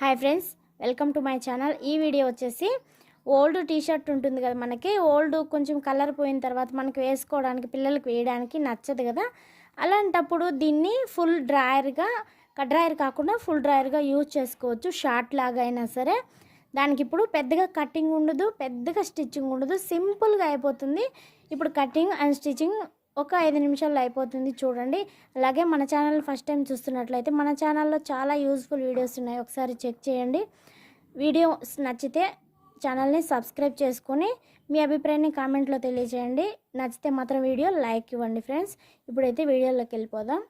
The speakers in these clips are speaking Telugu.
Hi friends welcome to my channel. ఈ వీడియో వచ్చేసి ఓల్డ్ టీ షర్ట్ ఉంటుంది కదా మనకి. ఓల్డ్ కొంచెం కలర్ పోయిన తర్వాత మనకి వేసుకోవడానికి పిల్లలకు వేయడానికి నచ్చదు కదా. అలాంటప్పుడు దీన్ని ఫుల్ డ్రాయర్గా డ్రాయర్ కాకుండా ఫుల్ డ్రాయర్గా యూజ్ చేసుకోవచ్చు. షార్ట్ లాగా అయినా సరే. దానికి ఇప్పుడు పెద్దగా కటింగ్ ఉండదు పెద్దగా స్టిచ్చింగ్ ఉండదు. సింపుల్గా అయిపోతుంది. ఇప్పుడు కటింగ్ అండ్ స్టిచ్చింగ్ ఒక ఐదు నిమిషాల్లో అయిపోతుంది చూడండి. అలాగే మన ఛానల్ ఫస్ట్ టైం చూస్తున్నట్లయితే మన ఛానల్లో చాలా యూస్ఫుల్ వీడియోస్ ఉన్నాయి. ఒకసారి చెక్ చేయండి. వీడియోస్ నచ్చితే ఛానల్ని సబ్స్క్రైబ్ చేసుకొని మీ అభిప్రాయాన్ని కామెంట్లో తెలియజేయండి. నచ్చితే మాత్రం వీడియో లైక్ ఇవ్వండి ఫ్రెండ్స్. ఇప్పుడైతే వీడియోలోకి వెళ్ళిపోదాం.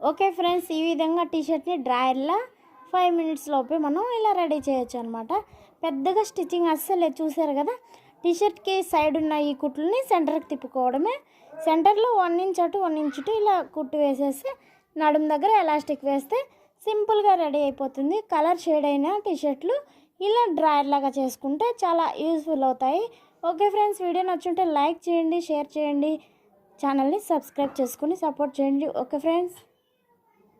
ఓకే ఫ్రెండ్స్ ఈ విధంగా టీషర్ట్ని డ్రాయర్లో ఫైవ్ మినిట్స్ లోపే మనం ఇలా రెడీ చేయొచ్చు అనమాట పెద్దగా స్టిచ్చింగ్ అస్సలే చూసారు కదా? టీషర్ట్కి సైడ్ ఉన్న ఈ కుట్లని సెంటర్కి తిప్పుకోవడమే. సెంటర్లో వన్ ఇంచ్ అటు వన్ ఇంచ్ అటు ఇలా కుట్టు వేసేస్తే నడుము దగ్గర ఎలాస్టిక్ వేస్తే సింపుల్గా రెడీ అయిపోతుంది. కలర్ షేడ్ అయిన టీషర్ట్లు ఇలా డ్రాయర్ లాగా చేసుకుంటే చాలా యూస్ఫుల్ అవుతాయి. ఓకే ఫ్రెండ్స్ వీడియో నచ్చుంటే లైక్ చేయండి షేర్ చేయండి. ఛానల్ని సబ్స్క్రైబ్ చేసుకుని సపోర్ట్ చేయండి. Okay friends.